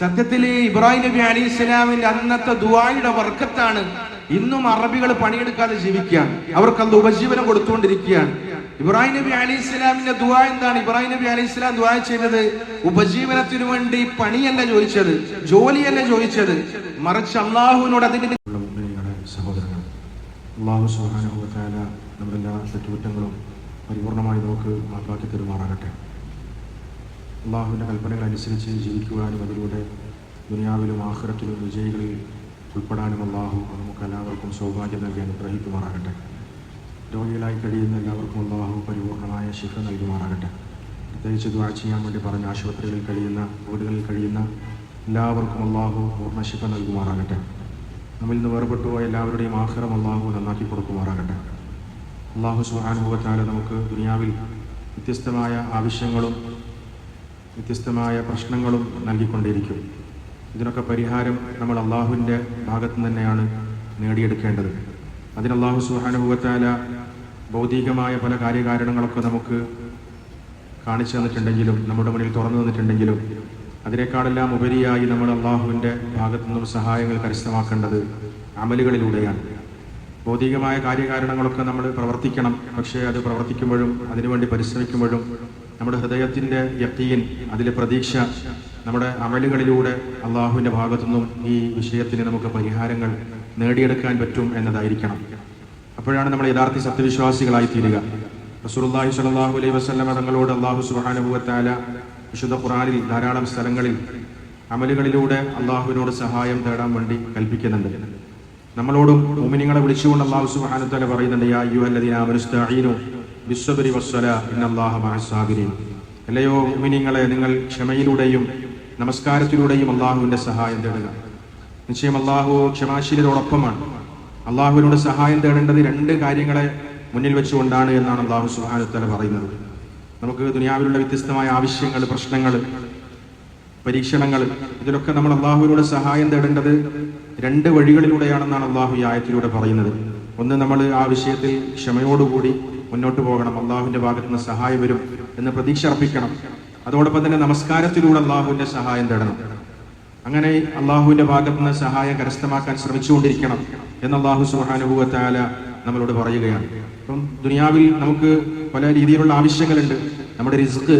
സത്യത്തിൽ ഇബ്രാഹിം നബി അലി ഇസ്ലാമിന്റെ അന്നത്തെ ദുബായിയുടെ വർക്കത്താണ് ഇന്നും അറബികൾ പണിയെടുക്കാതെ ജീവിക്കുകയാണ്. അവർക്ക് അത് ഉപജീവനം കൊടുത്തുകൊണ്ടിരിക്കുകയാണ്. ഇബ്രാഹിം നബി അലി ഇസ്ലാമിന്റെ ദുആ എന്താണ്? ഇബ്രാഹിം നബി അലി ഇസ്ലാം ദുആ ചെയ്തത് ഉപജീവനത്തിനു വേണ്ടി പണിയല്ല ചോദിച്ചത് ജോലിയല്ല ചോദിച്ചത്. മറിച്ച് അള്ളാഹുവിനോട് അതിന്റെ സഹോദരങ്ങൾ നമ്മുടെ എല്ലാ പരിപൂർണമായി നമുക്ക് തരുമാറാകട്ടെ. അള്ളാഹുവിന്റെ കൽപ്പനകൾ അനുസരിച്ച് ജീവിക്കുവാനും അതിലൂടെ ദുനിയാവിലും ആഹ്റത്തിലും വിജയികളിൽ ഉൾപ്പെടാനും അള്ളാഹു നമുക്ക് എല്ലാവർക്കും സൗഭാഗ്യം നൽകി അനുഗ്രഹിക്കുമാറാകട്ടെ. രോഗികളായി കഴിയുന്ന എല്ലാവർക്കും അള്ളാഹു പരിപൂർണമായ ശിഫ നൽകുമാറാകട്ടെ. പ്രത്യേകിച്ച് ദ്വാ ചെയ്യാൻ വേണ്ടി പറഞ്ഞ ആശുപത്രികളിൽ കഴിയുന്ന വീടുകളിൽ കഴിയുന്ന എല്ലാവർക്കും അള്ളാഹു പൂർണ ശിഫ നൽകുമാറാകട്ടെ. നമ്മിൽ നിന്ന് വേർപെട്ടു പോയ എല്ലാവരുടെയും ആഹ്റം അള്ളാഹു നന്നാക്കി കൊടുക്കുമാറാകട്ടെ. അള്ളാഹു സുഹാനുഭവത്താല നമുക്ക് ദുനിയാവിൽ വ്യത്യസ്തമായ ആവശ്യങ്ങളും വ്യത്യസ്തമായ പ്രശ്നങ്ങളും നൽകിക്കൊണ്ടിരിക്കും ഇതിനൊക്കെ പരിഹാരം നമ്മൾ അള്ളാഹുവിന്റെ ഭാഗത്തു തന്നെയാണ് നേടിയെടുക്കേണ്ടത്. അതിന് അള്ളാഹു സുഹാനുഭവത്താല ഭൗതികമായ പല കാര്യകാരണങ്ങളൊക്കെ നമുക്ക് കാണിച്ചു തന്നിട്ടുണ്ടെങ്കിലും നമ്മുടെ മുന്നിൽ തുറന്നു തന്നിട്ടുണ്ടെങ്കിലും അതിനേക്കാളെല്ലാം ഉപരിയായി നമ്മൾ അള്ളാഹുവിന്റെ ഭാഗത്തു നിന്നും സഹായങ്ങൾ കരസ്ഥമാക്കേണ്ടത് അമലുകളിലൂടെയാണ്. ഭൗതികമായ കാര്യകാരണങ്ങളൊക്കെ നമ്മൾ പ്രവർത്തിക്കണം പക്ഷേ അത് പ്രവർത്തിക്കുമ്പോഴും അതിനുവേണ്ടി പരിശ്രമിക്കുമ്പോഴും നമ്മുടെ ഹൃദയത്തിന്റെ യക്കീൻ അതിലെ പ്രതീക്ഷ നമ്മുടെ അമലുകളിലൂടെ അള്ളാഹുവിന്റെ ഭാഗത്തുനിന്നും ഈ വിഷയത്തിന് നമുക്ക് പരിഹാരങ്ങൾ നേടിയെടുക്കാൻ പറ്റും എന്നതായിരിക്കണം. അപ്പോഴാണ് നമ്മൾ യഥാർത്ഥ സത്യവിശ്വാസികളായി തീരുക. റസൂലുള്ളാഹി സലാഹു അലൈഹി വസ്ലമ തങ്ങളോട് അള്ളാഹു വ വിശുദ്ധ ഖുറാനിൽ ധാരാളം സ്ഥലങ്ങളിൽ അമലുകളിലൂടെ അള്ളാഹുവിനോട് സഹായം തേടാൻ വേണ്ടി കൽപ്പിക്കുന്നുണ്ട്. നമ്മളോടും മുഅ്മിനീങ്ങളെ വിളിച്ചുകൊണ്ട് അള്ളാഹു തആല പറയുന്നുണ്ട് യാ യു അല്ലദീന ബിസ്സബ്രി വസ്വല ഇന്നല്ലാഹ മഹസാബിരി അല്ലയോ മിനിങ്ങളെ നിങ്ങൾ ക്ഷമയിലൂടെയും നമസ്കാരത്തിലൂടെയും അള്ളാഹുവിന്റെ സഹായം തേടുക. നിശ്ചയം അള്ളാഹു ക്ഷമാശീലരോടൊപ്പമാണ്. അള്ളാഹുവിനോട് സഹായം തേടേണ്ടത് രണ്ട് കാര്യങ്ങളെ മുന്നിൽ വെച്ചുകൊണ്ടാണ് എന്നാണ് അള്ളാഹു സുഹാനുത്തല പറയുന്നത്. നമുക്ക് ദുനിയാവിലുള്ള വ്യത്യസ്തമായ ആവശ്യങ്ങൾ പ്രശ്നങ്ങൾ പരീക്ഷണങ്ങൾ ഇതിലൊക്കെ നമ്മൾ അള്ളാഹുവിനോട് സഹായം തേടേണ്ടത് രണ്ട് വഴികളിലൂടെയാണെന്നാണ് അള്ളാഹു ഈ ആയത്തിലൂടെ പറയുന്നത്. ഒന്ന് നമ്മൾ ആ വിഷയത്തിൽ ക്ഷമയോടുകൂടി മുന്നോട്ട് പോകണം. അള്ളാഹുവിന്റെ ഭാഗത്തു നിന്ന് സഹായം വരും എന്ന് പ്രതീക്ഷ അർപ്പിക്കണം. അതോടൊപ്പം തന്നെ നമസ്കാരത്തിലൂടെ അള്ളാഹുവിന്റെ സഹായം തേടണം. അങ്ങനെ അള്ളാഹുവിന്റെ ഭാഗത്തു നിന്ന് സഹായം കരസ്ഥമാക്കാൻ ശ്രമിച്ചുകൊണ്ടിരിക്കണം എന്ന് അള്ളാഹു സുഹാനുഭവത്താല നമ്മളോട് പറയുകയാണ്. അപ്പം ദുനിയാവിൽ നമുക്ക് പല രീതിയിലുള്ള ആവശ്യങ്ങളുണ്ട്. നമ്മുടെ റിസ്ക്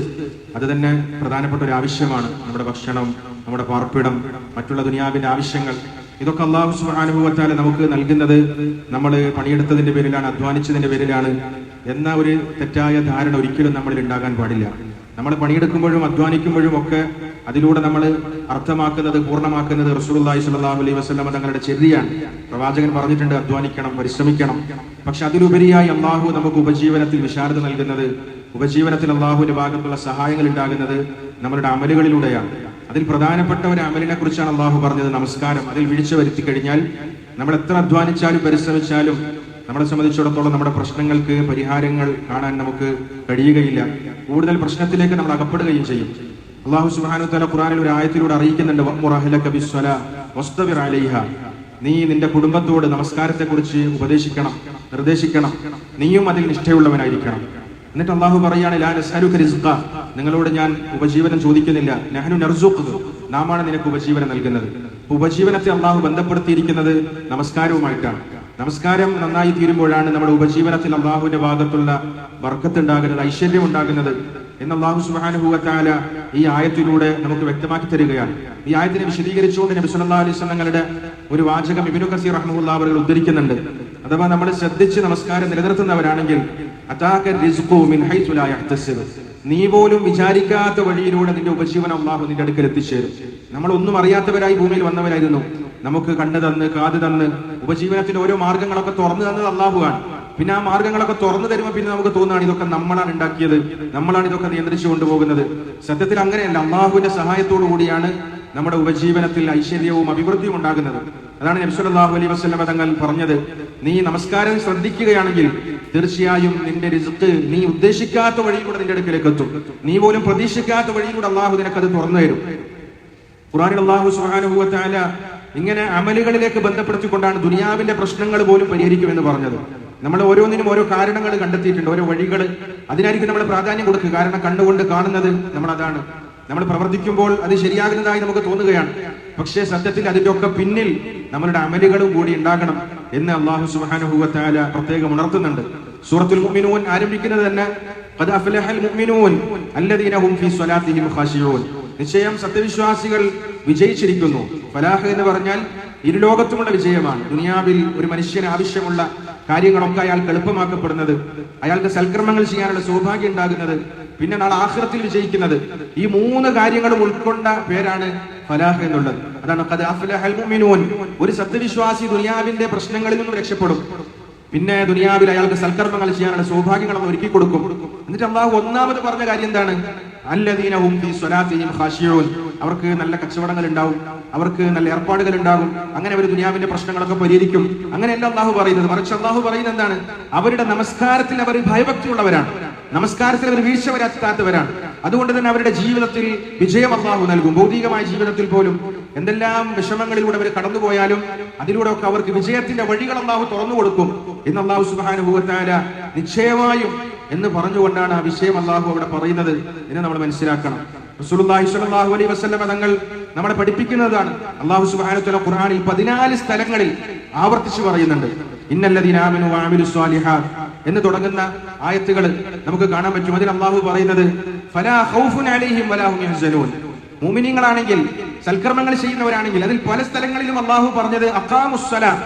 അത് തന്നെ പ്രധാനപ്പെട്ട ഒരു ആവശ്യമാണ്. നമ്മുടെ ഭക്ഷണം നമ്മുടെ പാർപ്പിടം മറ്റുള്ള ദുനിയാവിന്റെ ആവശ്യങ്ങൾ. ഇതൊക്കെ അള്ളാഹു സുഹാനുഭവത്താല നമുക്ക് നൽകുന്നത് നമ്മൾ പണിയെടുത്തതിന്റെ പേരിലാണ് അധ്വാനിച്ചതിന്റെ പേരിലാണ്. എന്ന ഒരു തെറ്റായ ധാരണ ഒരിക്കലും നമ്മളിൽ ഉണ്ടാകാൻ പാടില്ല. നമ്മൾ പണിയെടുക്കുമ്പോഴും അധ്വാനിക്കുമ്പോഴും ഒക്കെ അതിലൂടെ നമ്മൾ അർത്ഥമാക്കുന്നത് പൂർണമാക്കുന്നത് റസൂലുള്ളാഹി സ്വല്ലല്ലാഹു അലൈഹി വസല്ലമ തങ്ങളുടെ ചെറിയാണ് പ്രവാചകൻ പറഞ്ഞിട്ടുണ്ട് അധ്വാനിക്കണം പരിശ്രമിക്കണം. പക്ഷെ അതിലുപരിയായി അള്ളാഹു നമുക്ക് ഉപജീവനത്തിൽ വിശാരത നൽകുന്നത് ഉപജീവനത്തിൽ അള്ളാഹുവിന്റെ ഭാഗത്തുള്ള സഹായങ്ങൾ ഉണ്ടാകുന്നത് നമ്മളുടെ അമലുകളിലൂടെയാണ്. അതിൽ പ്രധാനപ്പെട്ട ഒരു അമലിനെ കുറിച്ചാണ് അള്ളാഹു പറഞ്ഞത് നമസ്കാരം. അതിൽ വീഴ്ച വരുത്തി കഴിഞ്ഞാൽ നമ്മൾ എത്ര അധ്വാനിച്ചാലും പരിശ്രമിച്ചാലും നമ്മളെ സംബന്ധിച്ചിടത്തോളം നമ്മുടെ പ്രശ്നങ്ങൾക്ക് പരിഹാരങ്ങൾ കാണാൻ നമുക്ക് കഴിയുകയില്ല. കൂടുതൽ പ്രശ്നത്തിലേക്ക് നമ്മൾ അകപ്പെടുകയും ചെയ്യും. അള്ളാഹു സുബ്ഹാനഹു തആല ഖുറാനിൽ ഒരു ആയത്തിലൂടെ അറിയിക്കുന്നുണ്ട് നീ നിന്റെ കുടുംബത്തോട് നമസ്കാരത്തെക്കുറിച്ച് ഉപദേശിക്കണം നിർദ്ദേശിക്കണം. നീയും അതിൽ നിഷ്ഠയുള്ളവനായിരിക്കണം. എന്നിട്ട് അള്ളാഹു പറയാണ് നിങ്ങളോട് ഞാൻ ഉപജീവനം ചോദിക്കുന്നില്ല. നഹ്നു നർസുഖ്. നാമാണ് നിനക്ക് ഉപജീവനം നൽകുന്നത്. ഉപജീവനത്തെ അള്ളാഹു ബന്ധപ്പെടുത്തിയിരിക്കുന്നത് നമസ്കാരവുമായിട്ടാണ്. നമസ്കാരം നന്നായി തീരുമ്പോഴാണ് നമ്മുടെ ഉപജീവനത്തിൽ അള്ളാഹുവിന്റെ ഭാഗത്തുള്ള വർക്കത്ത് ഉണ്ടാകുന്നത് ഐശ്വര്യം ഉണ്ടാകുന്നത് എന്ന് അള്ളാഹു സുബാനുഭൂവത്താല ഈ ആയത്തിലൂടെ നമുക്ക് വ്യക്തമാക്കി തരികയാണ്. ഈ ആയത്തിനെ വിശദീകരിച്ചുകൊണ്ട് നബി സല്ലല്ലാഹു അലൈഹി സ്വലങ്ങളുടെ ഒരു വാചകം ഇബിനു കസീർ റഹ്മുല്ല അവർ ഉദ്ധരിക്കുന്നുണ്ട്. അഥവാ നമ്മൾ ശ്രദ്ധിച്ച് നമസ്കാരം നിലനിർത്തുന്നവരാണെങ്കിൽ നീ പോലും വിചാരിക്കാത്ത വഴിയിലൂടെ നിന്റെ ഉപജീവനം അള്ളാഹു നിന്റെ അടുക്കൽ എത്തിച്ചേരും. നമ്മൾ ഒന്നും അറിയാത്തവരായി ഭൂമിയിൽ വന്നവരായിരുന്നു. നമുക്ക് കണ്ണ് തന്ന് കാത് തന്ന് ഉപജീവനത്തിന്റെ ഓരോ മാർഗങ്ങളൊക്കെ തുറന്നു തന്നത് അള്ളാഹുവാണ് പിന്നെ ആ മാർഗങ്ങളൊക്കെ തുറന്നു തരുമ്പോൾ പിന്നെ നമുക്ക് തോന്നുകയാണ് ഇതൊക്കെ നമ്മളാണ് ഉണ്ടാക്കിയത് നമ്മളാണ് ഇതൊക്കെ നിയന്ത്രിച്ചു കൊണ്ടുപോകുന്നത്. സത്യത്തിൽ അങ്ങനെയല്ല അള്ളാഹുവിന്റെ സഹായത്തോടു കൂടിയാണ് നമ്മുടെ ഉപജീവനത്തിൽ ഐശ്വര്യവും അഭിവൃദ്ധിയും ഉണ്ടാകുന്നത്. അതാണ് നബ്സല്ലാഹു അലൈ വസ്ലമ തങ്ങൾ പറഞ്ഞത്. നീ നമസ്കാരം ശ്രദ്ധിക്കുകയാണെങ്കിൽ തീർച്ചയായും നിന്റെ റിസ്ക് നീ ഉദ്ദേശിക്കാത്ത വഴിയിലൂടെ നിന്റെ അടുക്കലേക്ക് എത്തും. നീ പോലും പ്രതീക്ഷിക്കാത്ത വഴിയിലൂടെ അള്ളാഹു നിനക്ക് നിനക്കത് തുറന്നു തരും. ഖുറാനിൽ അള്ളാഹു തആല ഇങ്ങനെ അമലുകളിലേക്ക് ബന്ധപ്പെടുത്തിക്കൊണ്ടാണ് ദുനിയാവിന്റെ പ്രശ്നങ്ങൾ പോലും പരിഹരിക്കുമെന്ന് പറഞ്ഞത്. നമ്മൾ ഓരോന്നിനും ഓരോ കാരണങ്ങൾ കണ്ടെത്തിയിട്ടുണ്ട് ഓരോ വഴികൾ. അതിനായിരിക്കും നമ്മൾ പ്രാധാന്യം കൊടുക്കുക. കാരണം കണ്ടുകൊണ്ട് കാണുന്നത് നമ്മൾ അതാണ്. നമ്മൾ പ്രവർത്തിക്കുമ്പോൾ അത് ശരിയാകുന്നതായി നമുക്ക് തോന്നുകയാണ്. പക്ഷേ സത്യത്തിൽ അതിന്റെ ഒക്കെ പിന്നിൽ നമ്മളുടെ അമലുകളും കൂടി ഉണ്ടാകണം എന്ന് അള്ളാഹു സുഹാനുഭൂവത്താല പ്രത്യേകം ഉണർത്തുന്നുണ്ട്. സൂറത്തുൽ മുഅ്മിനൂൻ ആരംഭിക്കുന്നത് തന്നെ "ഖദ് അഫ്ലഹൽ മുഅ്മിനൂൻ അല്ലദീന ഹും സ്വലാത്തിഹിം ഖാശിഊൻ." നിശ്ചയം സത്യവിശ്വാസികൾ വിജയിച്ചിരിക്കുന്നു. ഫലാഹ് എന്ന് പറഞ്ഞാൽ ഇരുലോകത്തുമുള്ള വിജയമാണ്. ദുനിയാവിൽ ഒരു മനുഷ്യന് ആവശ്യമുള്ള കാര്യങ്ങളൊക്കെ അയാൾക്ക് എളുപ്പമാക്കപ്പെടുന്നത് അയാൾക്ക് സൽക്കർമ്മങ്ങൾ ചെയ്യാനുള്ള സൗഭാഗ്യം ഉണ്ടാകുന്നത് പിന്നെ നാളെ ആഖിറത്തിൽ വിജയിക്കുന്നത്. ഈ മൂന്ന് കാര്യങ്ങളും ഉൾക്കൊണ്ട പേരാണ് ഫലാഹ് എന്നുള്ളത്. അതാണ്. ഒരു സത്യവിശ്വാസി ദുനിയാവിന്റെ പ്രശ്നങ്ങളിൽ നിന്നും രക്ഷപ്പെടും. പിന്നെ ദുനിയാവിൽ അയാൾക്ക് സൽക്കർമ്മങ്ങൾ ചെയ്യാനുള്ള സൗഭാഗ്യങ്ങൾ ഒരുക്കി കൊടുക്കും എന്നിട്ട് അള്ളാഹു ഒന്നാമത് പറഞ്ഞ കാര്യം എന്താണ്? ഖാശിഊൻ അവർക്ക് നല്ല കച്ചവടങ്ങൾ ഉണ്ടാവും അവർക്ക് നല്ല ഏർപ്പാടുകൾ ഉണ്ടാകും അങ്ങനെ അവർ ദുനിയാവിന്റെ പ്രശ്നങ്ങളൊക്കെ പരിഹരിക്കും. അങ്ങനെയല്ല അള്ളാഹു പറയുന്നത്. മറിച്ച് അള്ളാഹു പറയുന്നത് എന്താണ്? അവരുടെ നമസ്കാരത്തിൽ അവർ ഭയഭക്തിയുള്ളവരാണ്. നമസ്കാരത്തിൽ അവർ വീഴ്ച വരാത്താത്തവരാണ് അതുകൊണ്ട് തന്നെ അവരുടെ ജീവിതത്തിൽ വിജയം അള്ളാഹു നൽകും. ഭൗതികമായ ജീവിതത്തിൽ പോലും എന്തെല്ലാം വിഷമങ്ങളിലൂടെ അവർ കടന്നുപോയാലും അതിലൂടെ ഒക്കെ അവർക്ക് വിജയത്തിന്റെ വഴികൾ അള്ളാഹു തുറന്നു കൊടുക്കും. എന്ന് അള്ളാഹു സുബാനുഭവത്താല നിശ്ചയമായും എന്ന് പറഞ്ഞുകൊണ്ടാണ് ആ വിഷയം അള്ളാഹു അവിടെ പറയുന്നത് എന്ന് നമ്മൾ മനസ്സിലാക്കണം. റസൂലുള്ളാഹി സ്വല്ലല്ലാഹു അലൈഹി വസല്ലം തങ്ങൾ നമ്മളെ പഠിപ്പിക്കുന്നതാണ്. അള്ളാഹു സുബ്ഹാനഹു വതആല ഖുർആനിൽ പതിനാല് സ്ഥലങ്ങളിൽ ആവർത്തിച്ച് പറയുന്നുണ്ട്. ഇന്നല്ലദീന ആമനു വഅമിലു സ്വാലിഹാത്ത് എന്ന് തുടങ്ങുന്ന ആയത്തുകൾ നമുക്ക് കാണാൻ പറ്റും. അതിൽ അള്ളാഹു പറയുന്നത് ഫലാ ഖൗഫുൻ അലൈഹിം വലാ ഹും യഹ്സനൂൻ. മുഅ്മിനീങ്ങളാണെങ്കിൽ സൽക്കർമ്മങ്ങൾ ചെയ്യുന്നവരാണെങ്കിൽ അതിൽ പല സ്ഥലങ്ങളിലും അള്ളാഹു പറഞ്ഞത് അക്കാമുസ്സലാം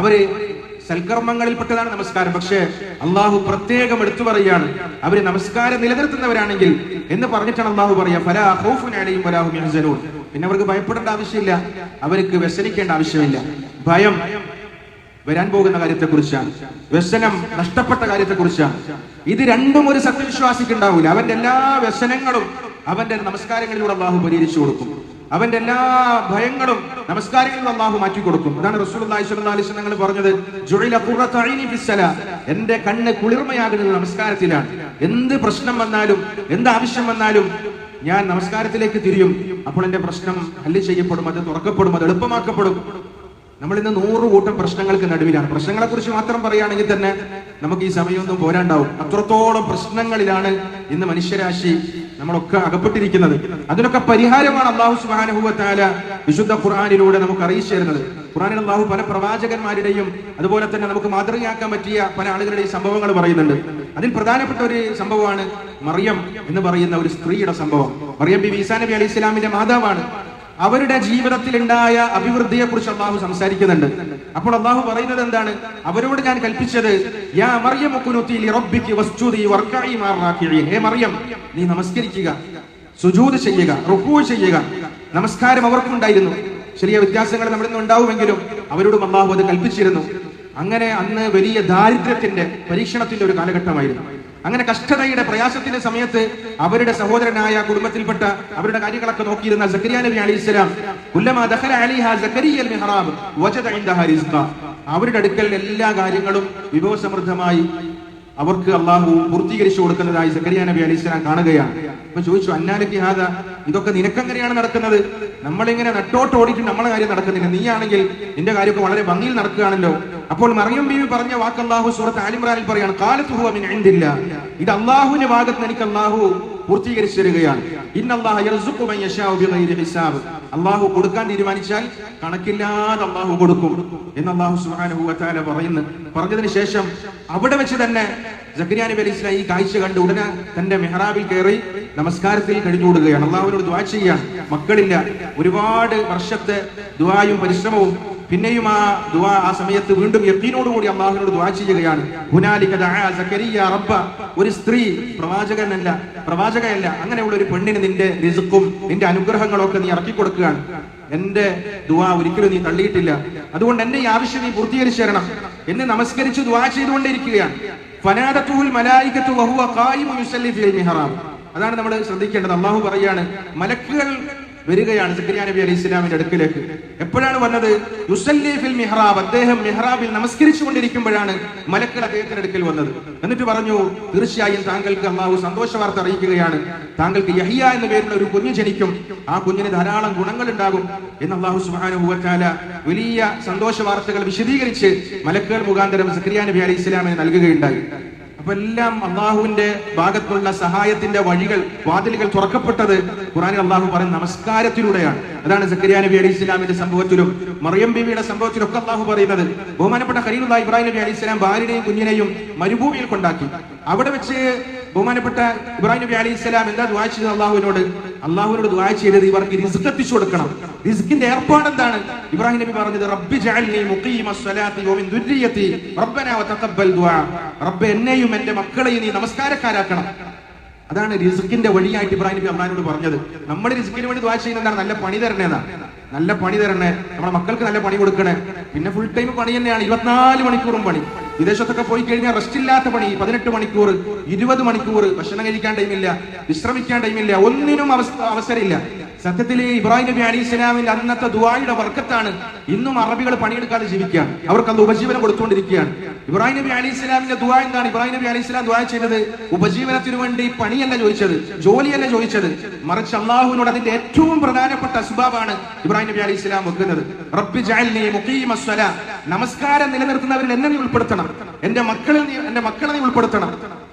അവർ സൽക്കർമ്മങ്ങളിൽപ്പെട്ടതാണ് നമസ്കാരം. പക്ഷേ അള്ളാഹു പ്രത്യേകം എടുത്തു പറയുകയാണ് അവർ നമസ്കാരം നിലനിർത്തുന്നവരാണെങ്കിൽ എന്ന് പറഞ്ഞിട്ടാണ് അള്ളാഹു പറയാ ഫലാ പിന്നെ അവർക്ക് ഭയപ്പെടേണ്ട ആവശ്യമില്ല. അവർക്ക് വ്യസനിക്കേണ്ട ആവശ്യമില്ല. ഭയം വരാൻ പോകുന്ന കാര്യത്തെ കാര്യത്തെക്കുറിച്ചാണ്. വ്യസനം നഷ്ടപ്പെട്ട കാര്യത്തെക്കുറിച്ചാണ്. ഇത് രണ്ടും ഒരു സത്യവിശ്വാസിക്ക് ഉണ്ടാവില്ല അവന്റെ എല്ലാ വ്യസനങ്ങളും അവന്റെ നമസ്കാരങ്ങളിലൂടെ അള്ളാഹു പരിഹരിച്ചു കൊടുക്കും. അവന്റെ എല്ലാ ഭയങ്ങളും നമസ്കാരങ്ങളും അള്ളാഹു മാറ്റി കൊടുക്കും. അതാണ് സ്വല്ലല്ലാഹു അലൈഹി തങ്ങൾ പറഞ്ഞത്. എന്റെ കണ്ണ് കുളിർമയാകുന്നത് നമസ്കാരത്തിലാണ്. എന്ത് പ്രശ്നം വന്നാലും എന്ത് ആവശ്യം വന്നാലും ഞാൻ നമസ്കാരത്തിലേക്ക് തിരിയും. അപ്പോൾ എന്റെ പ്രശ്നം ഹല്ല് ചെയ്യപ്പെടും അത് തുറക്കപ്പെടും അത് എളുപ്പമാക്കപ്പെടും. നമ്മൾ ഇന്ന് നൂറ് കൂട്ടം പ്രശ്നങ്ങൾക്ക് നടുവിലാണ്. പ്രശ്നങ്ങളെ കുറിച്ച് മാത്രം പറയുകയാണെങ്കിൽ തന്നെ നമുക്ക് ഈ സമയമൊന്നും പോരാണ്ടാവും. അത്രത്തോളം പ്രശ്നങ്ങളിലാണ് ഇന്ന് മനുഷ്യരാശി നമ്മളൊക്കെ അകപ്പെട്ടിരിക്കുന്നത്. അതിനൊക്കെ പരിഹാരമാണ് അള്ളാഹു സുബാനുഭവത്താല വിശുദ്ധ ഖുർആാനിലൂടെ നമുക്ക് അറിയിച്ചു തരുന്നത്. ഖുർആാനിൽ അള്ളാഹു പല പ്രവാചകന്മാരുടെയും അതുപോലെ തന്നെ നമുക്ക് മാതൃകയാക്കാൻ പറ്റിയ പല ആളുകളുടെയും സംഭവങ്ങൾ പറയുന്നുണ്ട്. അതിൽ പ്രധാനപ്പെട്ട ഒരു സംഭവമാണ് മറിയം എന്ന് പറയുന്ന ഒരു സ്ത്രീയുടെ സംഭവം. മറിയം ബി ഈസാ നബി അലി ഇസ്ലാമിന്റെ മാതാവാണ്. അവരുടെ ജീവിതത്തിൽ ഉണ്ടായ അഭിവൃദ്ധിയെ കുറിച്ച് അള്ളാഹു സംസാരിക്കുന്നുണ്ട്. അപ്പോൾ അള്ളാഹു പറയുന്നത് എന്താണ്? അവരോട് ഞാൻ കൽപ്പിച്ചത് യാ ഹേ നീ നമസ്കരിക്കുക സുജൂദ് ചെയ്യുക റുക്കൂ ചെയ്യുക. നമസ്കാരം അവർക്കുണ്ടായിരുന്നു ചെറിയ വ്യത്യാസങ്ങൾ നമ്മുടെ നിന്ന് ഉണ്ടാവുമെങ്കിലും അവരോടും അള്ളാഹു അത് കൽപ്പിച്ചിരുന്നു. അങ്ങനെ അന്ന് വലിയ ദാരിദ്ര്യത്തിന്റെ പരീക്ഷണത്തിന്റെ ഒരു കാലഘട്ടമായിരുന്നു. അങ്ങനെ കഷ്ടതയുടെ പ്രയാസത്തിന്റെ സമയത്ത് അവരുടെ സഹോദരനായ കുടുംബത്തിൽപ്പെട്ട അവരുടെ കാര്യങ്ങളൊക്കെ നോക്കിയിരുന്ന സക്കരിയ നബി അവരുടെ അടുക്കൽ എല്ലാ കാര്യങ്ങളും വിഭവസമൃദ്ധമായി അവർക്ക് അള്ളാഹു പൂർത്തീകരിച്ചു കൊടുക്കുന്നതായി സക്കരിയ നബി അലിസ്ലാം കാണുകയാണ്. അപ്പൊ ചോദിച്ചു അന്നാലക്ക് ഹാദ? ഇതൊക്കെ നിനക്കെങ്ങനെയാണ് നടക്കുന്നത്? നമ്മളിങ്ങനെ നട്ടോട്ട് ഓടിയിട്ട് നമ്മളെ കാര്യം നടക്കുന്നില്ല. നീയാണെങ്കിൽ നിന്റെ കാര്യമൊക്കെ വളരെ ഭംഗിയിൽ നടക്കുകയാണല്ലോ. അപ്പോൾ മറിയം ബീവി പറഞ്ഞ വാക്ക് അള്ളാഹു സൂറത്ത് ആലിമ്രാനിൽ പറയാണ് കാലത്ത് ഇത് അള്ളാഹുവിന്റെ ഭാഗത്ത് എനിക്ക് അള്ളാഹു പൂർത്തീകരിച്ചു തരികയാണ് അള്ളാഹു കൊടുക്കാൻ തീരുമാനിച്ചാൽ കണക്കില്ലാതെ അള്ളാഹു കൊടുക്കും എന്ന് അള്ളാഹു വ പറയുന്നു. പറഞ്ഞതിന് ശേഷം അവിടെ വെച്ച് തന്നെ ജഗ്രിയാനി നബി ഈ കാഴ്ച കണ്ട് ഉടനെ തന്റെ മെഹ്റാബിൽ കയറി നമസ്കാരത്തിൽ കഴിഞ്ഞുകൂടുകയാണ്. അള്ളാഹുവിനോട് ദ്വാ ചെയ്യാൻ മക്കളില്ല. ഒരുപാട് വർഷത്തെ ദ്വായും പരിശ്രമവും പിന്നെയും ആ ദുവാ ആ സമയത്ത് വീണ്ടും യക്കീനോട് കൂടി അള്ളാഹുവിനോട് ദുവാ ചെയ്യുകയാണ്. സക്കരിയ റബ്ബ. ഒരു സ്ത്രീ പ്രവാചകനല്ല പ്രവാചകയല്ല അങ്ങനെയുള്ള ഒരു പെണ്ണിന് നിന്റെ നിസുക്കും നിന്റെ അനുഗ്രഹങ്ങളൊക്കെ നീ ഇറക്കി കൊടുക്കുകയാണ് എന്റെ ദുവാ ഒരിക്കലും നീ തള്ളിയിട്ടില്ല. അതുകൊണ്ട് എന്റെ ഈ ആവശ്യം നീ പൂർത്തീകരിച്ചു തരണം. എന്ന് നമസ്കരിച്ച് ദുവാ ചെയ്തുകൊണ്ടിരിക്കുകയാണ് മലായികത്തു വഹുവ ഖായിമു ഫിൽ അതാണ് നമ്മൾ ശ്രദ്ധിക്കേണ്ടത്. അള്ളാഹു പറയാണ് മലക്കുകൾ വരികയാണ് സക്കരിയ നബി അലൈഹി ഇസ്ലാമിന്റെ അടുക്കിലേക്ക്. എപ്പോഴാണ് വന്നത്? യുസല്ലിഫിൽ മിഹ്റാബ്. അദ്ദേഹം മിഹ്റാബിൽ നമസ്കരിച്ചു കൊണ്ടിരിക്കുമ്പോഴാണ് മലക്കൾ അദ്ദേഹത്തിന്റെ അടുക്കൽ വന്നത്. എന്നിട്ട് പറഞ്ഞു തീർച്ചയായും താങ്കൾക്ക് അള്ളാഹു സന്തോഷ വാർത്ത അറിയിക്കുകയാണ്. താങ്കൾക്ക് യഹിയ എന്ന പേരുള്ള ഒരു കുഞ്ഞ് ജനിക്കും. ആ കുഞ്ഞിന് ധാരാളം ഗുണങ്ങൾ ഉണ്ടാകും എന്ന് അള്ളാഹു തആല വലിയ സന്തോഷ വാർത്തകൾ വിശദീകരിച്ച് മലക്കുകൾ മുഖാന്തരം സക്കരിയ നബി അലൈഹി ഇസ്ലാമിന് നൽകുകയുണ്ടായി. അപ്പൊ എല്ലാം അള്ളാഹുവിന്റെ ഭാഗത്തുള്ള സഹായത്തിന്റെ വഴികൾ വാതിലുകൾ തുറക്കപ്പെട്ടത് ഖുറാനിൽ അള്ളാഹു പറയുന്ന നമസ്കാരത്തിലൂടെയാണ്. അതാണ് സക്കരിയ നബി അലി ഇസ്ലാമിന്റെ സംഭവത്തിലും മറിയം ബിബിയുടെ സംഭവത്തിലും ഒക്കെ അള്ളാഹു പറയുന്നത്. ബഹുമാനപ്പെട്ട ഖലീലുള്ള ഇബ്രാഹിം നബി അലി ഇസ്ലാം ഭാര്യയുടെയും കുഞ്ഞിനെയും മരുഭൂമിയിൽ കൊണ്ടാക്കി. അവിടെ വെച്ച് ബഹുമാനപ്പെട്ട ഇബ്രാഹിം നബി അലി ഇസ്ലാം എന്താ ദ്വാ ചെയ്തത് അള്ളാഹുവിനോട്? അള്ളാഹുവിനോട് ദ്വാ ചെയ്തത് ഇവർക്ക് റിസ്ക് എത്തിച്ചു കൊടുക്കണം. റിസ്കിന്റെ ഏർപ്പാട് എന്താണ് ഇബ്രാഹിം നബി പറഞ്ഞത് റബ്ബി വമിൻ ദുർരിയത്തി ദുആ. റബ്ബ് എന്നെയും എന്റെ മക്കളെയും നീ നമസ്കാരക്കാരാക്കണം. അതാണ് റിസ്കിന്റെ വഴിയായിട്ട് ഇബ്രാഹിം നബി അമ്മാനോട് പറഞ്ഞത്. നമ്മൾ റിസ്കിന് വേണ്ടി ദ്വാ ചെയ്യുന്നതാണ് നല്ല പണി തരണേതാ. നല്ല പണി തരണേ. നമ്മുടെ മക്കൾക്ക് നല്ല പണി കൊടുക്കണേ. പിന്നെ ഫുൾ ടൈം പണി തന്നെയാണ്. ഇരുപത്തിനാല് മണിക്കൂറും പണി. വിദേശത്തൊക്കെ പോയി കഴിഞ്ഞാൽ റെസ്റ്റ് ഇല്ലാത്ത പണി പതിനെട്ട് മണിക്കൂർ ഇരുപത് മണിക്കൂർ ഭക്ഷണം കഴിക്കാൻ ടൈമില്ല വിശ്രമിക്കാൻ ടൈമില്ല ഒന്നിനും അവസ്ഥ അവസരമില്ല. സത്യത്തിൽ ഇബ്രാഹിം നബി അലി ഇസ്ലാമിന്റെ അന്നത്തെ ദുബായിയുടെ വർക്കത്താണ് ഇന്നും അറബികൾ പണിയെടുക്കാതെ ജീവിക്കുക അവർക്ക് അത് ഉപജീവനം കൊടുത്തുകൊണ്ടിരിക്കുകയാണ്. ഇബ്രാഹിം നബി അലി ഇസ്ലാമിന്റെ ദുബായ് എന്താണ്? ഇബ്രാഹിം നബി അലി ഇസ്ലാം ദുആ ചെയ്തത് ഉപജീവനത്തിന് വേണ്ടി പണിയല്ല ചോദിച്ചത് ജോലിയല്ല ചോദിച്ചത്. മറിച്ച് അള്ളാഹുവിനോട് അതിന്റെ ഏറ്റവും പ്രധാനപ്പെട്ട അസ്ബാബാണ് ഇബ്രാഹിം നബി അലി ഇസ്ലാം വെക്കുന്നത്. റബ്ബി നമസ്കാരം നിലനിർത്തുന്നവരിൽ എന്നെ നീ ഉൾപ്പെടുത്തണം. എന്റെ മക്കളിൽ എന്റെ മക്കളെ നീ ഉൾപ്പെടുത്തണം.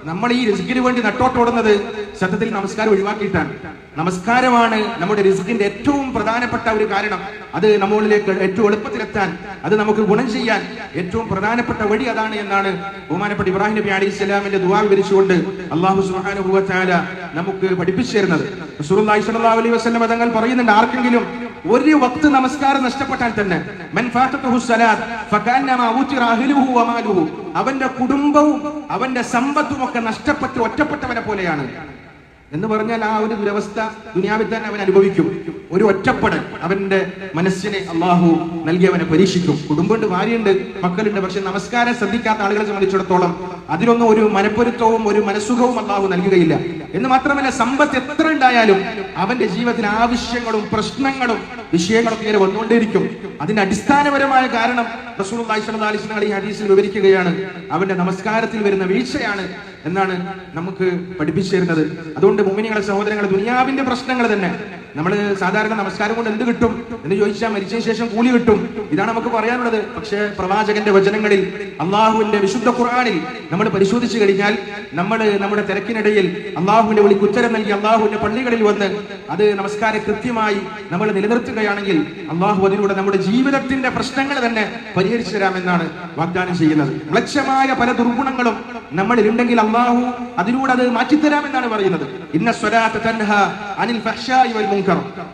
നമ്മൾ ഈ രസിക്കിന് വേണ്ടി നട്ടോട്ടോടുന്നത് സത്യത്തിൽ നമസ്കാരം ഒഴിവാക്കിയിട്ടാണ്. നമസ്കാരമാണ് നമ്മുടെ റിസ്കിന്റെ ഏറ്റവും പ്രധാനപ്പെട്ട ഒരു കാരണം. അത് നമ്മളിലേക്ക് ഏറ്റവും എളുപ്പത്തിലെത്താൻ അത് നമുക്ക് ഗുണം ചെയ്യാൻ ഏറ്റവും പ്രധാനപ്പെട്ട വഴി അതാണ് എന്നാണ് ബഹുമാനപ്പെട്ട ഇബ്രാഹിം നബി അലി ഇസ്ലാമിന്റെ ദുവാ വിവരിച്ചുകൊണ്ട് അള്ളാഹു തആല നമുക്ക് പഠിപ്പിച്ചു തരുന്നത് അലൈഹി വസല്ലം തങ്ങൾ പറയുന്നുണ്ട് ആർക്കെങ്കിലും ഒരു വക്ത് നമസ്കാരം നഷ്ടപ്പെട്ടാൽ തന്നെ അവന്റെ കുടുംബവും അവന്റെ സമ്പത്തും ഒക്കെ നഷ്ടപ്പെട്ട് ഒറ്റപ്പെട്ടവനെ പോലെയാണ്. എന്ന് പറഞ്ഞാൽ ആ ഒരു ദുരവസ്ഥ ദുനിയാവിൽ തന്നെ അവൻ അനുഭവിക്കും. ഒരു ഒറ്റപ്പെടൽ അവന്റെ മനസ്സിനെ അള്ളാഹു നൽകി അവനെ പരീക്ഷിക്കും. കുടുംബമുണ്ട് ഭാര്യയുണ്ട് മക്കളുണ്ട്. പക്ഷെ നമസ്കാരം ശ്രദ്ധിക്കാത്ത ആളുകളെ സംബന്ധിച്ചിടത്തോളം അതിനൊന്നും ഒരു മനപ്പൊരുത്തവും ഒരു മനസ്സുഖവും അള്ളാഹു നൽകുകയില്ല. എന്ന് മാത്രമല്ല സമ്പത്ത് എത്ര ഉണ്ടായാലും അവന്റെ ജീവിതത്തിന് ആവശ്യങ്ങളും പ്രശ്നങ്ങളും വിഷയങ്ങളും ഇങ്ങനെ വന്നുകൊണ്ടേയിരിക്കും. അതിന്റെ അടിസ്ഥാനപരമായ കാരണം വസല്ലം ഈ ഹദീസിൽ വിവരിക്കുകയാണ്. അവന്റെ നമസ്കാരത്തിൽ വരുന്ന വീഴ്ചയാണ് എന്നാണ് നമുക്ക് പഠിപ്പിച്ചു തരുന്നത്. അതുകൊണ്ട് മുമിനികളെ സഹോദരങ്ങളെ ദുനിയാവിന്റെ പ്രശ്നങ്ങൾ തന്നെ നമ്മൾ സാധാരണ നമസ്കാരം കൊണ്ട് എന്ത് കിട്ടും എന്ന് ചോദിച്ചാൽ മരിച്ചതിന് ശേഷം കൂലി കിട്ടും. ഇതാണ് നമുക്ക് പറയാനുള്ളത്. പക്ഷേ പ്രവാചകന്റെ വചനങ്ങളിൽ അള്ളാഹുവിന്റെ വിശുദ്ധ ഖുർആാനിൽ നമ്മൾ പരിശോധിച്ചു കഴിഞ്ഞാൽ നമ്മൾ നമ്മുടെ തിരക്കിനിടയിൽ അള്ളാഹുവിന്റെ വിളിക്ക് ഉത്തരം നൽകി അള്ളാഹുവിന്റെ പള്ളികളിൽ വന്ന് അത് നമസ്കാരം കൃത്യമായി നമ്മൾ നിലനിർത്തുകയാണെങ്കിൽ അള്ളാഹു അതിലൂടെ നമ്മുടെ ജീവിതത്തിന്റെ പ്രശ്നങ്ങൾ തന്നെ പരിഹരിച്ചു തരാമെന്നാണ് വാഗ്ദാനം ചെയ്യുന്നത്. മ്ലച്ഛമായ പല ദുർഗുണങ്ങളും നമ്മളിൽ ഉണ്ടെങ്കിൽ അള്ളാഹു അതിലൂടെ അത് മാറ്റിത്തരാമെന്നാണ് പറയുന്നത്. ഇന്ന തൻഹ അനിൽ വൽ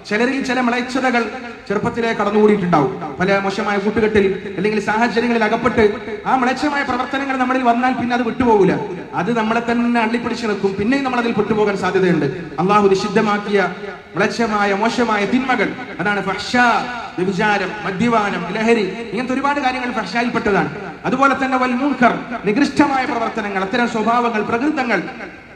ചിലരിൽ ചില മ്ലേച്ഛതകൾ ചെറുപ്പത്തിലെ കടന്നുകൂടിയിട്ടുണ്ടാവും. പല മോശമായ കൂട്ടുകെട്ടിൽ അല്ലെങ്കിൽ സാഹചര്യങ്ങളിൽ അകപ്പെട്ട് ആ മ്ലേച്ഛമായ പ്രവർത്തനങ്ങൾ നമ്മളിൽ വന്നാൽ പിന്നെ അത് വിട്ടുപോകില്ല അത് നമ്മളെ തന്നെ അള്ളിപ്പിടിച്ചു നിൽക്കും. പിന്നെയും നമ്മൾ അതിൽ പെട്ടുപോകാൻ സാധ്യതയുണ്ട്. അള്ളാഹു നിഷിദ്ധമാക്കിയ മ്ലേച്ഛമായ മോശമായ തിന്മകൾ. അതാണ് ഫഹ്ഷ. വ്യഭിചാരം മദ്യപാനം ലഹരി ഇങ്ങനത്തെ ഒരുപാട് കാര്യങ്ങൾ ഫഹ്ഷായിൽപ്പെട്ടതാണ് അതുപോലെ തന്നെ വൽ നികൃഷ്ടമായ പ്രവർത്തനങ്ങൾ അത്തരം സ്വഭാവങ്ങൾ പ്രകൃതങ്ങൾ.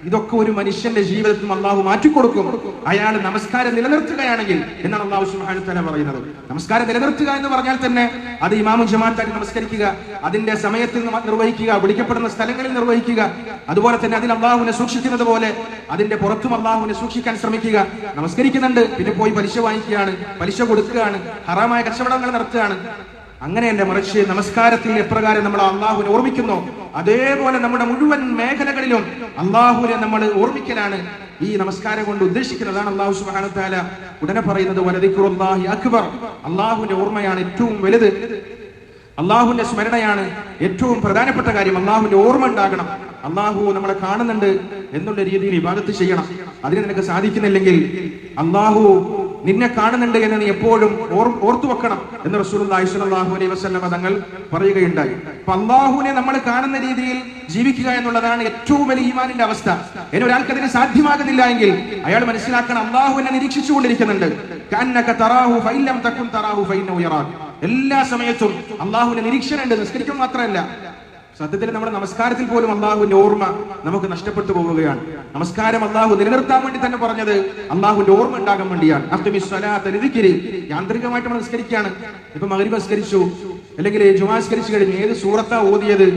ഇതൊക്കെ ഒരു മനുഷ്യന്റെ ജീവിതത്തിൽ അള്ളാഹു മാറ്റിക്കൊടുക്കും. അയാൾ നമസ്കാരം നിലനിർത്തുകയാണെങ്കിൽ എന്നാണ് അള്ളാഹു സുഹാൻ തല പറയുന്നത്. നമസ്കാരം നിലനിർത്തുക എന്ന് പറഞ്ഞാൽ തന്നെ അത് ഇമാമു ജമാഅത്തായി നമസ്കരിക്കുക അതിന്റെ സമയത്തിൽ നിർവഹിക്കുക വിളിക്കപ്പെടുന്ന സ്ഥലങ്ങളിൽ നിർവഹിക്കുക അതുപോലെ തന്നെ അതിൽ അള്ളാഹുവിനെ സൂക്ഷിക്കുന്നത് പോലെ അതിന്റെ പുറത്തും അള്ളാഹുവിനെ സൂക്ഷിക്കാൻ ശ്രമിക്കുക. നമസ്കരിക്കുന്നുണ്ട് പിന്നെ പോയി പലിശ വാങ്ങിക്കുകയാണ് പലിശ കൊടുക്കുകയാണ് ഹറാമായ കച്ചവടങ്ങൾ നടത്തുകയാണ്. അങ്ങനെയല്ല മറിച്ച് നമസ്കാരത്തിൽ എപ്രകാരം നമ്മൾ അള്ളാഹുവിനെ ഓർമ്മിക്കുന്നു. അതേപോലെ നമ്മുടെ മുഴുവൻ മേഖലകളിലും അള്ളാഹുവിനെ നമ്മൾ ഓർമ്മിക്കലാണ്. ഈ നമസ്കാരം കൊണ്ട് ഉദ്ദേശിക്കുന്നതാണ് അള്ളാഹു സുബാനത്താല ഉടനെ പറയുന്നത് വലദിക്റുല്ലാഹി അക്ബർ. അള്ളാഹുവിന്റെ ഓർമ്മയാണ് ഏറ്റവും വലുത്. അള്ളാഹുവിന്റെ സ്മരണയാണ് ഏറ്റവും പ്രധാനപ്പെട്ട കാര്യം. അള്ളാഹുവിന്റെ ഓർമ്മ ഉണ്ടാകണം. അള്ളാഹു നമ്മളെ കാണുന്നുണ്ട് എന്നുള്ള രീതിയിൽ ഇബാദത്ത് ചെയ്യണം. അതിന് നിനക്ക് സാധിക്കുന്നില്ലെങ്കിൽ അള്ളാഹു നിന്നെ കാണുന്നുണ്ട് എന്ന് നീ എപ്പോഴും ഓർത്തു വെക്കണം എന്ന് റസൂലുള്ളാഹി സ്വല്ലല്ലാഹു അലൈഹി വസല്ലം തങ്ങൾ പറയുകയുണ്ടായി. അപ്പൊ അള്ളാഹുവിനെ നമ്മൾ കാണുന്ന രീതിയിൽ ജീവിക്കുക എന്നുള്ളതാണ് ഏറ്റവും വലിയ ഈമാനിന്റെ അവസ്ഥ. ഇനി ഒരാൾക്ക് അതിന് സാധ്യമാകുന്നില്ല എങ്കിൽ അയാൾ മനസ്സിലാക്കണം നിരീക്ഷിച്ചുകൊണ്ടിരിക്കുന്നുണ്ട്. തറാഹു ഫൈനഹു യറാക്. എല്ലാ സമയത്തും അള്ളാഹുവിന്റെ നിരീക്ഷണമുണ്ട് നിസ്കരിക്കും മാത്രമല്ല. സത്യത്തിൽ നമ്മുടെ നമസ്കാരത്തിൽ പോലും അള്ളാഹുവിന്റെ ഓർമ്മ നമുക്ക് നഷ്ടപ്പെട്ടു പോവുകയാണ്. നമസ്കാരം അള്ളാഹു നിലനിർത്താൻ വേണ്ടി തന്നെ പറഞ്ഞത് അള്ളാഹുവിന്റെ ഓർമ്മ ഉണ്ടാകാൻ വേണ്ടിയാണ്. യാന്ത്രികമായിട്ട് നമ്മൾ നിസ്കരിക്കുകയാണ്. ഇപ്പൊ മകരി നിസ്കരിച്ചു. അല്ലെങ്കിൽ ജുമാസ്കരിച്ചു കഴിഞ്ഞു ഏത് സൂറത്താ ഓതിയത്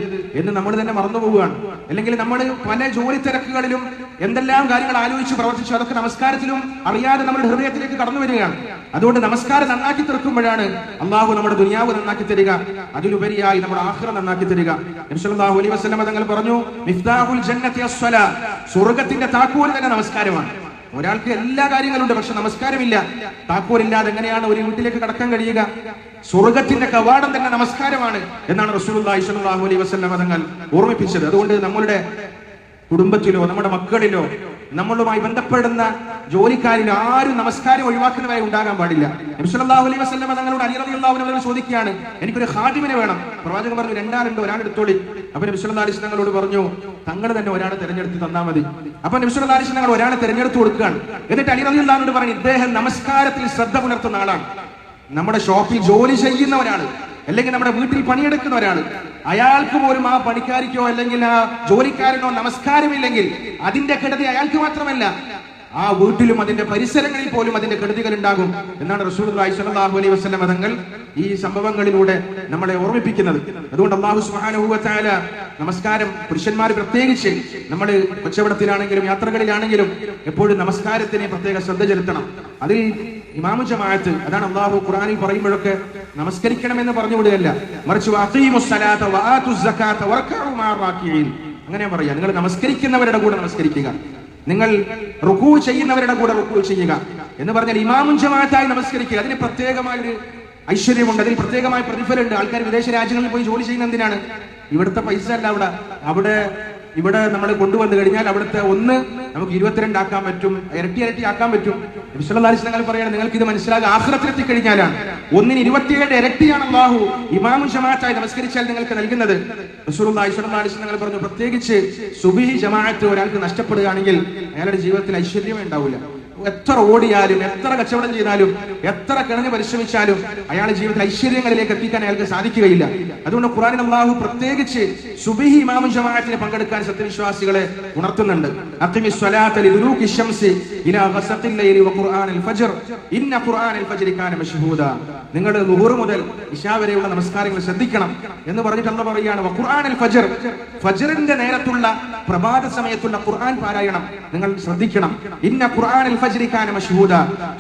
എന്ന് നമ്മൾ തന്നെ മറന്നു പോവുകയാണ്. അല്ലെങ്കിൽ നമ്മൾ പല ജോലി തിരക്കുകളിലും എന്തെല്ലാം കാര്യങ്ങൾ ആലോചിച്ച് പ്രവർത്തിച്ചു അതൊക്കെ നമസ്കാരത്തിലും അറിയാതെ നമ്മുടെ ഹൃദയത്തിലേക്ക് കടന്നു വരികയാണ്. അതുകൊണ്ട് നമസ്കാരം നന്നാക്കി തീർക്കുമ്പോഴാണ് അള്ളാഹു നമ്മുടെ ദുനിയാവ് നന്നാക്കി തരിക. അതിലുപരിയായി നമ്മുടെ ആഹ്റ നന്നാക്കി തരിക. നബി സല്ലല്ലാഹു അലൈഹി വസല്ലം തങ്ങൾ പറഞ്ഞു മിഫ്താഹുൽ സ്വർഗത്തിന്റെ താക്കോൽ തന്നെ നമസ്കാരമാണ്. ഒരാൾക്ക് എല്ലാ കാര്യങ്ങളുണ്ട് പക്ഷെ നമസ്കാരമില്ല. താക്കോലില്ലാതെ എങ്ങനെയാണ് ഒരു വീട്ടിലേക്ക് കടക്കാൻ കഴിയുക? സ്വർഗത്തിന്റെ കവാടം തന്നെ നമസ്കാരമാണ് എന്നാണ് റസൂലുള്ളാഹി സ്വല്ലല്ലാഹു അലൈഹി വസല്ലം തങ്ങൾ ഓർമ്മിപ്പിച്ചത്. അതുകൊണ്ട് നമ്മളുടെ കുടുംബത്തിലോ നമ്മുടെ മക്കളിലോ നമ്മളുമായി ബന്ധപ്പെടുന്ന ജോലിക്കാരിൽ ആരും നമസ്കാരം ഒഴിവാക്കുന്നവരെ ഉണ്ടാകാൻ പാടില്ല. നബി സല്ലല്ലാഹു അലൈഹി വസ്ലമ തങ്ങളോട് അലി റളിയല്ലാഹു അൻഹു അവരോട് ചോദിക്കുകയാണ് എനിക്കൊരു ഖാദിമിനെ വേണം. പ്രവാചകൻ പറഞ്ഞു രണ്ടാളുണ്ട് ഒരാൾ എടുത്തോളി. അപ്പൊ നബി സല്ലല്ലാഹു തങ്ങളോട് പറഞ്ഞു തങ്ങൾ തന്നെ ഒരാളെ തെരഞ്ഞെടുത്ത് തന്നാൽ മതി. അപ്പൊ നബി സല്ലല്ലാഹു തങ്ങൾ ഒരാളെ തെരഞ്ഞെടുത്ത് കൊടുക്കുകയാണ്. എന്നിട്ട് അലി റളിയല്ലാഹു പറഞ്ഞു ഇദ്ദേഹം നമസ്കാരത്തിൽ ശ്രദ്ധ പുലർത്തുന്ന ആളാണ്. നമ്മുടെ ഷോപ്പിൽ ജോലി ചെയ്യുന്ന ഒരാൾ അല്ലെങ്കിൽ നമ്മുടെ വീട്ടിൽ പണിയെടുക്കുന്ന ഒരാൾ അയാൾക്ക് പോലും ആ പണിക്കാരിക്കോ അല്ലെങ്കിൽ ആ ജോലിക്കാരനോ നമസ്കാരമില്ലെങ്കിൽ അതിന്റെ കെടുതി അയാൾക്ക് മാത്രമല്ല. ആ വീട്ടിലും അതിന്റെ പരിസരങ്ങളിൽ പോലും അതിന്റെ കെടുതികൾ ഉണ്ടാകും. എന്നാണ് സ്വല്ലല്ലാഹു അലൈഹി വസല്ലം തങ്ങൾ ഈ സംഭവങ്ങളിലൂടെ നമ്മളെ ഓർമ്മിപ്പിക്കുന്നത്. അതുകൊണ്ട് അള്ളാഹു വ നമസ്കാരം പുരുഷന്മാർ പ്രത്യേകിച്ച് നമ്മൾ കച്ചവടത്തിലാണെങ്കിലും യാത്രകളിലാണെങ്കിലും എപ്പോഴും നമസ്കാരത്തിന് പ്രത്യേക ശ്രദ്ധ ചെലുത്തണം. അതിൽ ഇമാമു ജമാഅത്ത് അതാണ് അള്ളാഹു ഖുർആനിൽ പറയുമ്പോഴൊക്കെ നമസ്കരിക്കണമെന്ന് പറഞ്ഞു വിടുകയല്ല മറിച്ച് അങ്ങനെ പറയാ. നിങ്ങൾ നമസ്കരിക്കുന്നവരുടെ കൂടെ നമസ്കരിക്കുക. നിങ്ങൾ റുക്കൂ ചെയ്യുന്നവരുടെ കൂടെ റുക്കൂ ചെയ്യുക. എന്ന് പറഞ്ഞാൽ ഇമാമുൻ ജമാഅത്തായി നമസ്കരിക്കുക. അതിന് പ്രത്യേകമായ ഒരു ഐശ്വര്യമുണ്ട്. അതിൽ പ്രത്യേകമായ പ്രതിഫലമുണ്ട്. ആൾക്കാർ വിദേശ രാജ്യങ്ങളിൽ പോയി ജോലി ചെയ്യുന്ന എന്തിനാണ്? ഇവിടുത്തെ പൈസ അല്ല അവിടെ. അവിടെ ഇവിടെ നമ്മൾ കൊണ്ടുവന്നു കഴിഞ്ഞാൽ അവിടുത്തെ ഒന്ന് നമുക്ക് ഇരുപത്തിരണ്ട് ആക്കാൻ പറ്റും ഇരട്ടി ഇരട്ടി ആക്കാൻ പറ്റും. വിശ്വനാലിസ്ലങ്ങൾ പറയാണ് നിങ്ങൾക്ക് ഇത് മനസ്സിലാകുക ആഹ്റത്തിലെത്തി കഴിഞ്ഞാലാണ്. ഒന്നിന് ഇരുപത്തിയേഴ് ഇരട്ടിയാണ് അള്ളാഹു ഇമാമും ജമാഅത്തായി നമസ്കരിച്ചാൽ നിങ്ങൾക്ക് നൽകുന്നത്. നിങ്ങൾ പറഞ്ഞു പ്രത്യേകിച്ച് സുബിഹി ജമാഅത്ത് ഒരാൾക്ക് നഷ്ടപ്പെടുകയാണെങ്കിൽ അയാളുടെ ജീവിതത്തിൽ ഐശ്വര്യമേ ഉണ്ടാവില്ല. എത്ര ഓടിയാലും എത്ര കച്ചവടം ചെയ്താലും എത്ര കിണഞ്ഞ് പരിശ്രമിച്ചാലും അയാളുടെ ജീവിതത്തിൽ ഐശ്വര്യങ്ങളിലേക്ക് എത്തിക്കാൻ അയാൾക്ക് സാധിക്കുകയില്ല. അതുകൊണ്ട് ഖുറാനിൽ അള്ളാഹു പ്രത്യേകിച്ച് സുബിഹി ഇമാമും ജമാഅത്തിന് പങ്കെടുക്കാൻ സത്യവിശ്വാസികളെ ഉണർത്തുന്നുണ്ട്. ഖുർആനിൽ നിങ്ങൾ ളുഹുർ മുതൽ ഇശാ വരെയുള്ള നമസ്കാരങ്ങൾ ശ്രദ്ധിക്കണം എന്ന് പറഞ്ഞിട്ട് അല്ല പറയുകയാണ് വഖുർആനിൽ ഫജ്ർ. ഫജ്റിന്റെ നേരത്തുള്ള പ്രഭാത സമയത്തുള്ള ഖുർആൻ പാരായണം നിങ്ങൾ ശ്രദ്ധിക്കണം. ഇന്ന ഖുർആനിൽ കാന മഷൂദ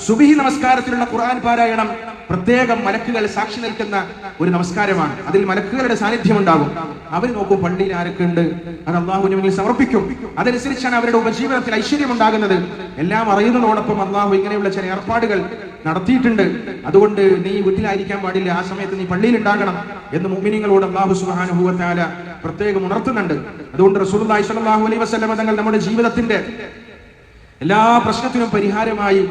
സുബിഹി നമസ്കാരത്തിലുള്ള ഖുർആൻ പാരായണം പ്രത്യേകം മലക്കുകൾ സാക്ഷി നിൽക്കുന്ന ഒരു നമസ്കാരമാണ്. അതിൽ മലക്കുകളുടെ സാന്നിധ്യം ഉണ്ടാകും അവർ നോക്കും പള്ളിയിൽ ആരൊക്കെ ഉണ്ട് അത് അള്ളാഹുവിന് മുന്നിൽ സമർപ്പിക്കും. അതനുസരിച്ചാണ് അവരുടെ ഉപജീവനത്തിൽ ഐശ്വര്യം ഉണ്ടാകുന്നത് എല്ലാം അറിയുന്നതോടൊപ്പം അള്ളാഹു ഇങ്ങനെയുള്ള ചില ഏർപ്പാടുകൾ നടത്തിയിട്ടുണ്ട്. അതുകൊണ്ട് നീ വീട്ടിലായിരിക്കാൻ പാടില്ല. ആ സമയത്ത് നീ പള്ളിയിൽ ഉണ്ടാകണം എന്ന് മുഅ്മിനീങ്ങളോട് അള്ളാഹു തആല പ്രത്യേകം ഉണർത്തുന്നുണ്ട്. അതുകൊണ്ട് സ്വല്ലല്ലാഹു അലൈഹി വസല്ലം തങ്ങൾ നമ്മുടെ ജീവിതത്തിന്റെ എല്ലാ പ്രശ്നത്തിനും പരിഹാരമായി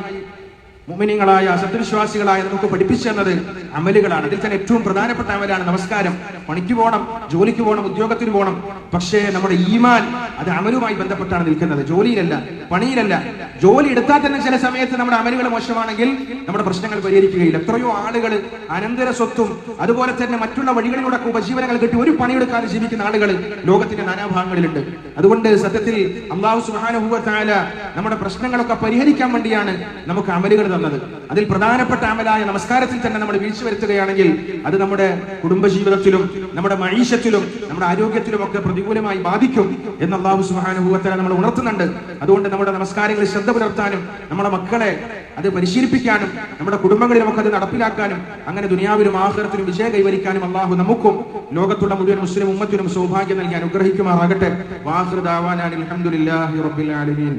മുമിനിങ്ങളായ സത്യവിശ്വാസികളായ നമുക്ക് പഠിപ്പിച്ചു തന്നത് അമലുകളാണ്. അതിൽ തന്നെ ഏറ്റവും പ്രധാനപ്പെട്ട അമലാണ് നമസ്കാരം. പണിക്ക് പോകണം ജോലിക്ക് പോകണം ഉദ്യോഗത്തിന് പോകണം. പക്ഷേ നമ്മുടെ ഈമാൻ അത് അമലുമായി ബന്ധപ്പെട്ടാണ് നിൽക്കുന്നത്. ജോലിയിലല്ല പണിയിലല്ല. ജോലി എടുത്താൽ തന്നെ ചില സമയത്ത് നമ്മുടെ അമലുകൾ മോശമാണെങ്കിൽ നമ്മുടെ പ്രശ്നങ്ങൾ പരിഹരിക്കുകയില്ല. എത്രയോ ആളുകൾ അനന്തര സ്വത്തും അതുപോലെ തന്നെ മറ്റുള്ള വഴികളിലൂടെ ഉപജീവനങ്ങൾ കിട്ടി ഒരു പണിയെടുക്കാതെ ജീവിക്കുന്ന ആളുകൾ ലോകത്തിന്റെ നാനാഭാഗങ്ങളിലുണ്ട്. അതുകൊണ്ട് സത്യത്തിൽ അള്ളാഹു സുഹാനുഭവത്തായ നമ്മുടെ പ്രശ്നങ്ങളൊക്കെ പരിഹരിക്കാൻ വേണ്ടിയാണ് നമുക്ക് അമലുകൾ തന്നത് അതിൽ പ്രധാനപ്പെട്ട അമലായ നമസ്കാരത്തിൽ തന്നെ നമ്മൾ വീഴ്ച വരുത്തുകയാണെങ്കിൽ അത് നമ്മുടെ കുടുംബജീവിതത്തിലും നമ്മുടെ മഴീഷത്തിലും നമ്മുടെ ആരോഗ്യത്തിലും ഒക്കെ പ്രതികൂലമായി ബാധിക്കും എന്ന് അള്ളാഹു സുഹാനുഭവത്തല നമ്മൾ ഉണർത്തുന്നുണ്ട്. അതുകൊണ്ട് നമ്മുടെ നമസ്കാരങ്ങളിൽ ശ്രദ്ധ പുലർത്താനും നമ്മുടെ മക്കളെ അത് പരിശീലിപ്പിക്കാനും നമ്മുടെ കുടുംബങ്ങളിലും ഒക്കെ അത് നടപ്പിലാക്കാനും അങ്ങനെ ദുനിയാവിലും ആഹ്റത്തിലും വിജയം കൈവരിക്കാനും അള്ളാഹു നമുക്കും ലോകത്തുള്ള മുഴുവൻ മുസ്ലിം ഉമ്മത്തിനും സൗഭാഗ്യം നൽകി അനുഗ്രഹിക്കുമാറാകട്ടെ. വാഹൃദാവാനാൻ അലഹമുല്ലാഹി റബ്ബിൽ ആലമീൻ.